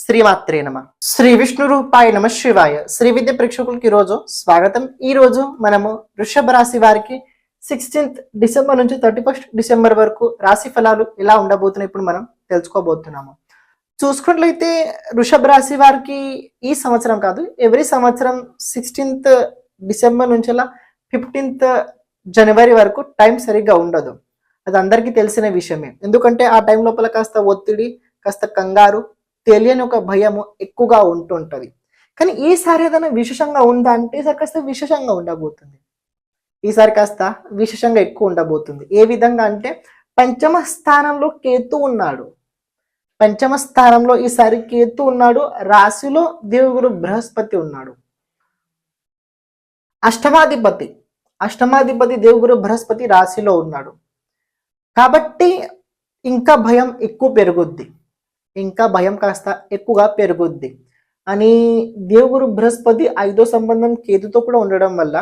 శ్రీమాత్రే నమ. శ్రీ విష్ణు రూపాయ నమ శివాయ. శ్రీ విద్య ప్రేక్షకులకి ఈరోజు స్వాగతం. ఈ రోజు మనము వృషభ రాశి వారికి సిక్స్టీన్త్ డిసెంబర్ నుంచి థర్టీ ఫస్ట్ డిసెంబర్ వరకు రాశి ఫలాలు ఎలా ఉండబోతున్నాయి ఇప్పుడు మనం తెలుసుకోబోతున్నాము. చూసుకున్నట్లయితే వృషభ రాశి వారికి ఈ సంవత్సరం కాదు ఎవ్రీ సంవత్సరం సిక్స్టీన్త్ డిసెంబర్ నుంచి ఫిఫ్టీన్త్ జనవరి వరకు టైం సరిగ్గా ఉండదు. అది అందరికీ తెలిసిన విషయమే. ఎందుకంటే ఆ టైం లోపల కాస్త ఒత్తిడి కాస్త కంగారు తెలియని ఒక భయము ఎక్కువగా ఉంటుంటది. కానీ ఈసారి ఏదైనా విశేషంగా ఉందా అంటే ఈసారి కాస్త విశేషంగా ఉండబోతుంది. ఈసారి కాస్త విశేషంగా ఎక్కువ ఉండబోతుంది. ఏ విధంగా అంటే పంచమ స్థానంలో కేతు ఉన్నాడు. పంచమ స్థానంలో ఈసారి కేతు ఉన్నాడు. రాశిలో దేవుగురు బృహస్పతి ఉన్నాడు. అష్టమాధిపతి. అష్టమాధిపతి దేవుగురు బృహస్పతి రాశిలో ఉన్నాడు. కాబట్టి ఇంకా భయం ఎక్కువ పెరుగుద్ది. ఇంకా భయం కాస్త ఎక్కువగా పెరుగుద్ది. అని దేవుగురు బృహస్పతి ఐదో సంబంధం కేతుతో కూడా ఉండడం వల్ల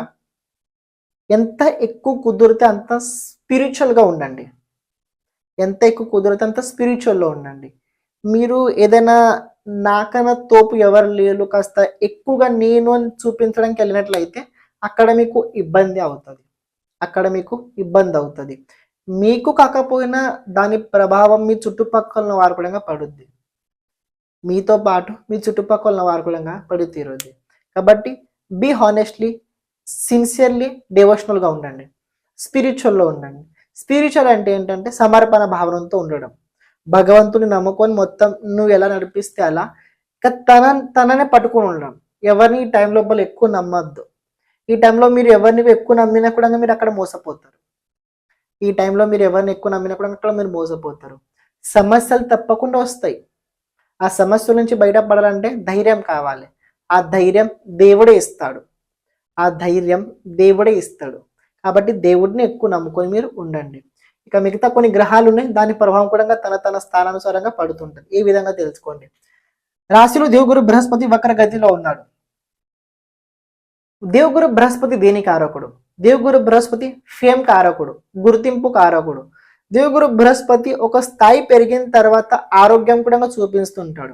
ఎంత ఎక్కువ కుదిరితే అంత స్పిరిచువల్గా ఉండండి. ఎంత ఎక్కువ కుదిరితే అంత స్పిరిచువల్లో ఉండండి. మీరు ఏదైనా నాకన్నా తోపు ఎవరు లేరు కాస్త ఎక్కువగా నేను అని చూపించడానికి వెళ్ళినట్లయితే అక్కడ మీకు ఇబ్బంది అవుతుంది. అక్కడ మీకు ఇబ్బంది అవుతుంది. మీకు కాకపోయినా దాని ప్రభావం మీ చుట్టుపక్కల వారు కూడా పడుద్ది. మీతో పాటు మీ చుట్టుపక్కల వారు కూడా పడి తీరుద్ది. కాబట్టి బీ హానెస్ట్లీ సిన్సియర్లీ డివోషనల్గా ఉండండి. స్పిరిచువల్లో ఉండండి. స్పిరిచువల్ అంటే ఏంటంటే సమర్పణ భావనతో ఉండడం. భగవంతుని నమ్ముకొని మొత్తం నువ్వు ఎలా నడిపిస్తే అలా ఇక తన తననే పట్టుకొని ఉండడం. ఎవరిని ఈ టైం లోపల ఎక్కువ నమ్మద్దు. ఈ టైంలో మీరు ఎవరిని ఎక్కువ నమ్మినా కూడా మీరు అక్కడ మోసపోతారు. ఈ టైంలో మీరు ఎవరిని ఎక్కువ నమ్మినా కూడా అక్కడ మీరు మోసపోతారు. సమస్యలు తప్పకుండా వస్తాయి. ఆ సమస్యల నుంచి బయటపడాలంటే ధైర్యం కావాలి. ఆ ధైర్యం దేవుడే ఇస్తాడు. ఆ ధైర్యం దేవుడే ఇస్తాడు. కాబట్టి దేవుడిని ఎక్కువ నమ్ముకొని మీరు ఉండండి. ఇక మిగతా కొన్ని గ్రహాలు ఉన్నాయి. దాని ప్రభావం కూడా తన తన స్థానానుసారంగా పడుతుంటుంది. ఈ విధంగా తెలుసుకోండి. రాశిలో దేవుగురు బృహస్పతి వక్ర గతిలో ఉన్నాడు. దేవుగురు బృహస్పతి దేని కారకుడు దేవగురు బృహస్పతి ఫేమ్ కారకుడు గుర్తింపు కారకుడు దేవగురు బృహస్పతి ఒక స్థాయి పెరిగిన తర్వాత ఆరోగ్యం కూడా చూపిస్తుంటాడు.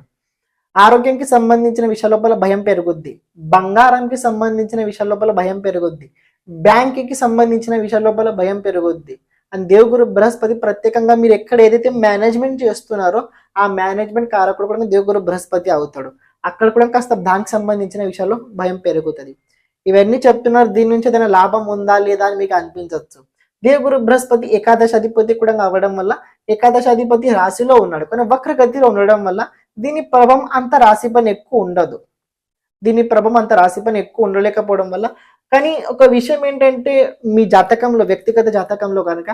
ఆరోగ్యంకి సంబంధించిన విషయాల లోపల భయం పెరుగుద్ది. బంగారంకి సంబంధించిన విషయాల లోపల భయం పెరుగుద్ది. బ్యాంక్కి సంబంధించిన విషయాల లోపల భయం పెరుగుద్ది. అండ్ దేవగురు బృహస్పతి ప్రత్యేకంగా మీరు ఎక్కడ ఏదైతే మేనేజ్మెంట్ చేస్తున్నారో ఆ మేనేజ్మెంట్ కారకుడు కూడా దేవగురు బృహస్పతి అవుతాడు. అక్కడ కూడా కాస్త దానికి సంబంధించిన విషయాల్లో భయం పెరుగుతుంది. ఇవన్నీ చెప్తున్నారు దీని నుంచి ఏదైనా లాభం ఉందా లేదా అని మీకు అనిపించవచ్చు దేవగురు బృహస్పతి ఏకాదశ అధిపతి కూడా అవ్వడం వల్ల ఏకాదశ అధిపతి రాశిలో ఉన్నాడు. కానీ వక్రగతిలో ఉండడం వల్ల దీని ప్రభావం అంత రాశి పని ఎక్కువ ఉండదు. దీని ప్రభావం అంత రాశి పని ఎక్కువ ఉండలేకపోవడం వల్ల. కానీ ఒక విషయం ఏంటంటే మీ జాతకంలో వ్యక్తిగత జాతకంలో కనుక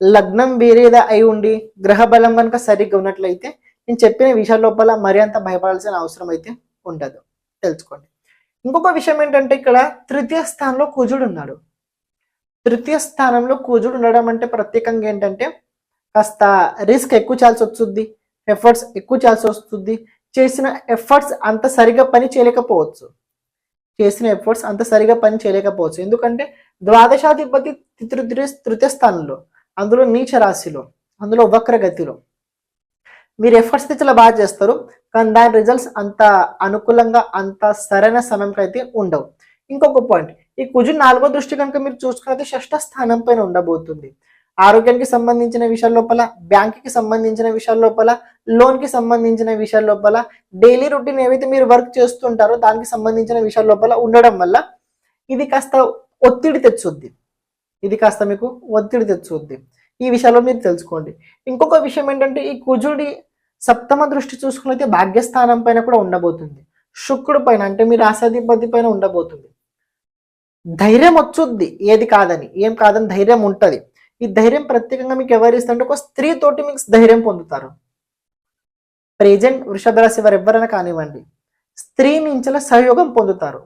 లగ్నం వేరేదా అయి ఉండి గ్రహ బలం కనుక సరిగ్గా ఉన్నట్లయితే నేను చెప్పిన విషయాల లోపల మరి అంత భయపడాల్సిన అవసరం అయితే ఉండదు. తెలుసుకోండి. ఇంకొక విషయం ఏంటంటే ఇక్కడ తృతీయ స్థానంలో కుజుడు ఉన్నాడు. తృతీయ స్థానంలో కుజుడు ఉండడం అంటే ప్రత్యేకంగా ఏంటంటే కాస్త రిస్క్ ఎక్కువ చేయాల్సి వస్తుంది ఎఫర్ట్స్ ఎక్కువ చేయాల్సి వస్తుంది. చేసిన ఎఫర్ట్స్ అంత సరిగా పని చేయలేకపోవచ్చు. చేసిన ఎఫర్ట్స్ అంత సరిగా పని చేయలేకపోవచ్చు. ఎందుకంటే ద్వాదశాధిపతి తృతీయ తృతీయ స్థానంలో అందులో నీచ రాశిలో అందులో వక్రగతిలో. మీరు ఎఫర్ట్స్ స్థితిలో చాలా బాగా చేస్తారు. కానీ దాని రిజల్ట్స్ అంత అనుకూలంగా అంత సరైన సమయంకి అయితే ఉండవు. ఇంకొక పాయింట్ ఈ కుజు నాలుగో దృష్టి కనుక మీరు చూసుకున్నది షష్ట స్థానం పైన ఉండబోతుంది. ఆరోగ్యానికి సంబంధించిన విషయాల లోపల బ్యాంక్కి సంబంధించిన విషయాల లోపల లోన్కి సంబంధించిన విషయాల లోపల డైలీ రొటీన్ ఏవైతే మీరు వర్క్ చేస్తుంటారో దానికి సంబంధించిన విషయాల లోపల ఉండడం వల్ల ఇది కాస్త ఒత్తిడి తెచ్చుద్ది. ఇది కాస్త మీకు ఒత్తిడి తెచ్చుద్ది. ఈ విషయాల్లో మీరు తెలుసుకోండి. ఇంకొక విషయం ఏంటంటే ఈ కుజుడి సప్తమ దృష్టి చూసుకున్నైతే భాగ్యస్థానం పైన కూడా ఉండబోతుంది. శుక్రుడు పైన అంటే మీ రాసాధిపతి పైన ఉండబోతుంది. ధైర్యం వచ్చుద్ది. ఏది కాదని. ఏం కాదని ధైర్యం ఉంటుంది. ఈ ధైర్యం ప్రత్యేకంగా మీకు ఎవరు ఇస్తుంటే ఒక స్త్రీ తోటి మీకు ధైర్యం పొందుతారు. ప్రెజెంట్ వృషభ రాశి వారు ఎవరైనా కానివ్వండి స్త్రీ నుంచెల సహయోగం పొందుతారు.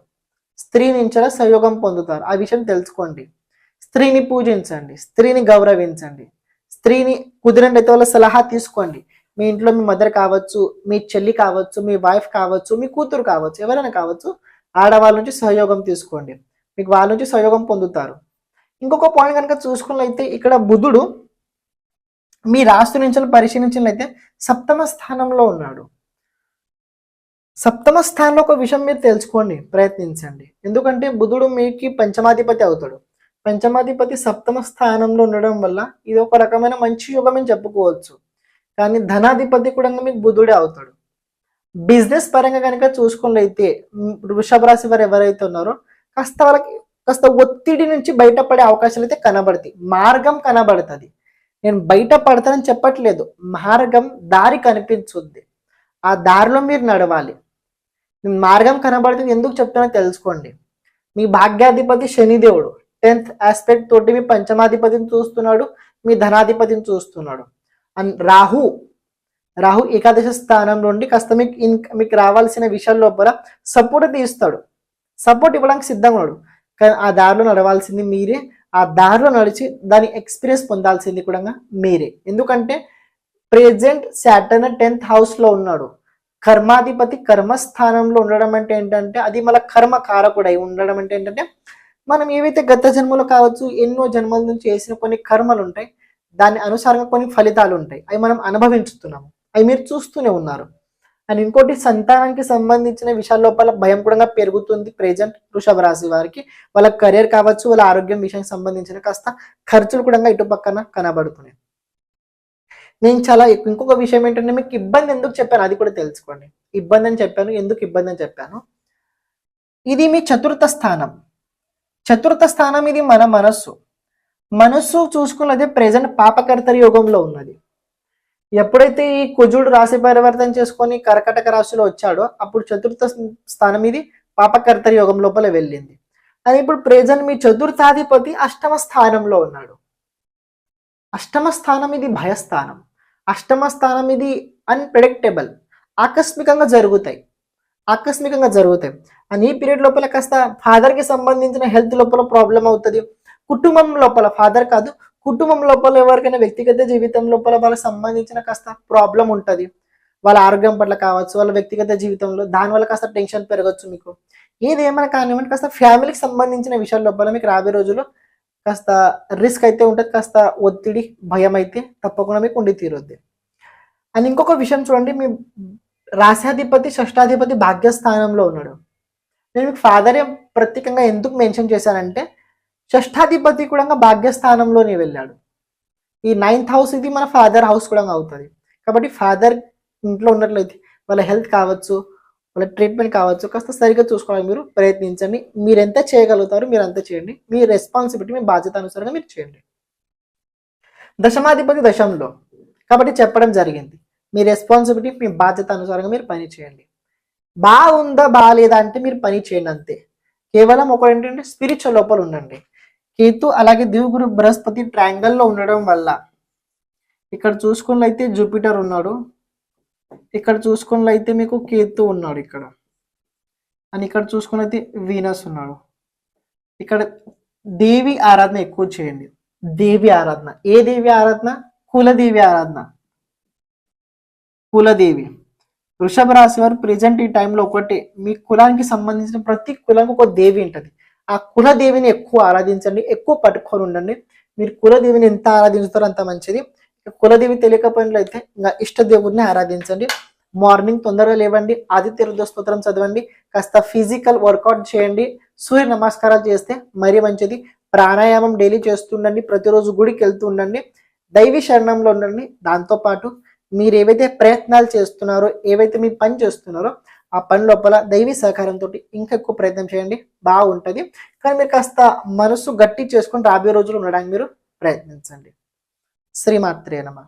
స్త్రీ నుంచెల సహయోగం పొందుతారు. ఆ విషయం తెలుసుకోండి. స్త్రీని పూజించండి స్త్రీని గౌరవించండి స్త్రీని కుదిరినట్లయితే వాళ్ళ సలహా తీసుకోండి. మీ ఇంట్లో మీ మదర్ కావచ్చు మీ చెల్లి కావచ్చు మీ వైఫ్ కావచ్చు మీ కూతురు కావచ్చు ఎవరైనా కావచ్చు ఆడవాళ్ళ నుంచి సహయోగం తీసుకోండి. మీకు వాళ్ళ నుంచి సహయోగం పొందుతారు. ఇంకొక పాయింట్ కనుక చూసుకున్నట్లయితే ఇక్కడ బుధుడు మీ రాశి నుంచి పరిశీలించినట్లయితే సప్తమ స్థానంలో ఉన్నాడు. సప్తమ స్థానంలో ఒక విషయం మీరు తెలుసుకోండి ప్రయత్నించండి. ఎందుకంటే బుధుడు మీకు పంచమాధిపతి అవుతాడు. పంచమాధిపతి సప్తమ స్థానంలో ఉండడం వల్ల ఇది ఒక రకమైన మంచి యుగం అని చెప్పుకోవచ్చు. కానీ ధనాధిపతి కూడా మీకు బుధుడే అవుతాడు. బిజినెస్ పరంగా కనుక చూసుకున్నట్లయితే వృషభ రాశి వారు ఎవరైతే ఉన్నారో కాస్త వాళ్ళకి కాస్త ఒత్తిడి నుంచి బయటపడే అవకాశాలు అయితే కనబడతాయి. మార్గం కనబడుతుంది. నేను బయట పడతానని చెప్పట్లేదు. మార్గం దారి కనిపించుద్ది. ఆ దారిలో మీరు నడవాలి. మార్గం కనబడుతుంది. ఎందుకు చెప్తానో తెలుసుకోండి. మీ భాగ్యాధిపతి శనిదేవుడు. టెన్త్ ఆస్పెక్ట్ తోటి మీ పంచమాధిపతిని చూస్తున్నాడు మీ ధనాధిపతిని చూస్తున్నాడు. అండ్ రాహు రాహు ఏకాదశ స్థానం నుండి కాస్త మీకు ఇన్ మీకు రావాల్సిన విషయాల లోపల సపోర్ట్ తీస్తాడు. సపోర్ట్ ఇవ్వడానికి సిద్ధంగా ఉన్నాడు. కానీ ఆ దారిలో నడవాల్సింది మీరే. ఆ దారిలో నడిచి దాని ఎక్స్పీరియన్స్ పొందాల్సింది కూడా మీరే. ఎందుకంటే ప్రెజెంట్ సాటర్న్ టెన్త్ హౌస్లో ఉన్నాడు. కర్మాధిపతి కర్మస్థానంలో ఉండడం అంటే ఏంటంటే అది మన కర్మ కారకుడై ఉండడం అంటే ఏంటంటే మనం ఏవైతే గత జన్మలో కావచ్చు ఎన్నో జన్మల నుంచి చేసిన కొన్ని కర్మలు ఉంటాయి దాని అనుసారంగా కొన్ని ఫలితాలు ఉంటాయి. అవి మనం అనుభవించుతున్నాము. అవి మీరు చూస్తూనే ఉన్నారు. అండ్ ఇంకోటి సంతానానికి సంబంధించిన విషయాల లోపల భయం కూడా పెరుగుతుంది ప్రెజెంట్ వృషభ రాశి వారికి. వాళ్ళ కెరీర్ కావచ్చు వాళ్ళ ఆరోగ్యం విషయానికి సంబంధించిన కాస్త ఖర్చులు కూడా ఇటు పక్కన కనబడుతున్నాయి. నేను చాలా ఇంకొక విషయం ఏంటంటే మీకు ఇబ్బంది ఎందుకు చెప్పాను? అది కూడా తెలుసుకోండి. ఇబ్బంది అని చెప్పాను ఎందుకు ఇబ్బంది అని చెప్పాను? ఇది మీ చతుర్థ స్థానం. చతుర్థ స్థానం ఇది మన మనస్సు. మనస్సు చూసుకున్నది ప్రెజెంట్ పాపకర్తరి యోగంలో ఉన్నది. ఎప్పుడైతే ఈ కుజుడు రాశి పరివర్తన చేసుకొని కర్కటక రాశిలో వచ్చాడో అప్పుడు చతుర్థ స్థానం ఇది పాపకర్తరి యోగం లోపల వెళ్ళింది. అది ఇప్పుడు ప్రెజెంట్ మీ చతుర్థాధిపతి అష్టమ స్థానంలో ఉన్నాడు. అష్టమ స్థానం ఇది భయస్థానం. అష్టమ స్థానం ఇది అన్ప్రెడిక్టబుల్ ఆకస్మికంగా జరుగుతాయి. ఆకస్మికంగా జరుగుతాయి. అని ఈ పీరియడ్ లోపల కాస్త ఫాదర్కి కి సంబంధించిన హెల్త్ లోపల ప్రాబ్లం అవుతుంది. కుటుంబం లోపల ఫాదర్ కాదు కుటుంబం లోపల ఎవరికైనా వ్యక్తిగత జీవితం లోపల వాళ్ళకి సంబంధించిన కాస్త ప్రాబ్లం ఉంటుంది. వాళ్ళ ఆరోగ్యం పట్ల కావచ్చు వాళ్ళ వ్యక్తిగత జీవితంలో దానివల్ల కాస్త టెన్షన్ పెరగచ్చు మీకు. ఏదేమైనా కానివ్వండి కాస్త ఫ్యామిలీకి సంబంధించిన విషయాల లోపల మీకు రాబోయే రోజుల్లో కాస్త రిస్క్ అయితే ఉంటుంది కాస్త ఒత్తిడి భయం అయితే తప్పకుండా మీకు ఉండి తీరుద్ది. అండ్ ఇంకొక విషయం చూడండి మీ రాశాధిపతి షష్టాధిపతి భాగ్యస్థానంలో ఉన్నాడు. నేను మీకు ఫాదర్ ప్రత్యేకంగా ఎందుకు మెన్షన్ చేశానంటే షష్ఠాధిపతి కూడా భాగ్యస్థానంలోనే వెళ్ళాడు. ఈ నైన్త్ హౌస్ ఇది మన ఫాదర్ హౌస్ కూడా అవుతుంది. కాబట్టి ఫాదర్ ఇంట్లో ఉన్నట్లయితే వాళ్ళ హెల్త్ కావచ్చు వాళ్ళ ట్రీట్మెంట్ కావచ్చు కాస్త సరిగ్గా చూసుకోవడానికి మీరు ప్రయత్నించండి. మీరు ఎంత చేయగలుగుతారో మీరు అంత చేయండి. మీ రెస్పాన్సిబిలిటీ మీ బాధ్యత అనుసారంగా మీరు చేయండి. దశమాధిపతి దశంలో. కాబట్టి చెప్పడం జరిగింది. మీ రెస్పాన్సిబిలిటీ మీ బాధ్యత అనుసారంగా మీరు పని చేయండి. బాగుందా బాగాలేదా అంటే మీరు పని చేయండి అంతే. కేవలం ఒకటి ఏంటంటే స్పిరిచువల్ లోపల ఉండండి. కేతు అలాగే దేవుగురు బృహస్పతి ట్రాంగల్లో ఉండడం వల్ల ఇక్కడ చూసుకున్నైతే జూపిటర్ ఉన్నాడు. ఇక్కడ చూసుకున్నట్లయితే మీకు కేతు ఉన్నాడు ఇక్కడ. అని ఇక్కడ చూసుకున్నైతే వీనస్ ఉన్నాడు. ఇక్కడ దేవి ఆరాధన ఎక్కువ చేయండి. దేవి ఆరాధన. ఏ దేవి ఆరాధన? కులదేవి ఆరాధన. కులదేవి. వృషభ రాశి వారు ప్రజెంట్ ఈ టైంలో ఒకటి. మీ కులానికి సంబంధించిన ప్రతి కులానికి ఒక దేవి ఉంటుంది. ఆ కులదేవిని ఎక్కువ ఆరాధించండి ఎక్కువ పట్టుకొని ఉండండి. మీరు కులదేవిని ఎంత ఆరాధించుతారో అంత మంచిది. కులదేవి తెలియకపోయినట్లయితే ఇంకా ఇష్ట దేవుడిని ఆరాధించండి. మార్నింగ్ తొందరగా లేవండి ఆదిత్య రుద్ర స్తోత్రం చదవండి కాస్త ఫిజికల్ వర్కౌట్ చేయండి. సూర్య నమస్కారాలు చేస్తే మరీ మంచిది. ప్రాణాయామం డైలీ చేస్తుండండి ప్రతిరోజు గుడికి వెళ్తూ ఉండండి. దైవీ శరణంలో ఉండండి. దాంతోపాటు మీరు ఏవైతే ప్రయత్నాలు చేస్తున్నారో ఏవైతే మీ పని చేస్తున్నారో ఆ పని లోపల దైవీ సహకారంతో ఇంకా ఎక్కువ ప్రయత్నం చేయండి. బాగుంటుంది. కానీ మీరు కాస్త మనసు గట్టి చేసుకుని రాబోయే రోజులు ఉండడానికి మీరు ప్రయత్నించండి. శ్రీమాత్రేనమా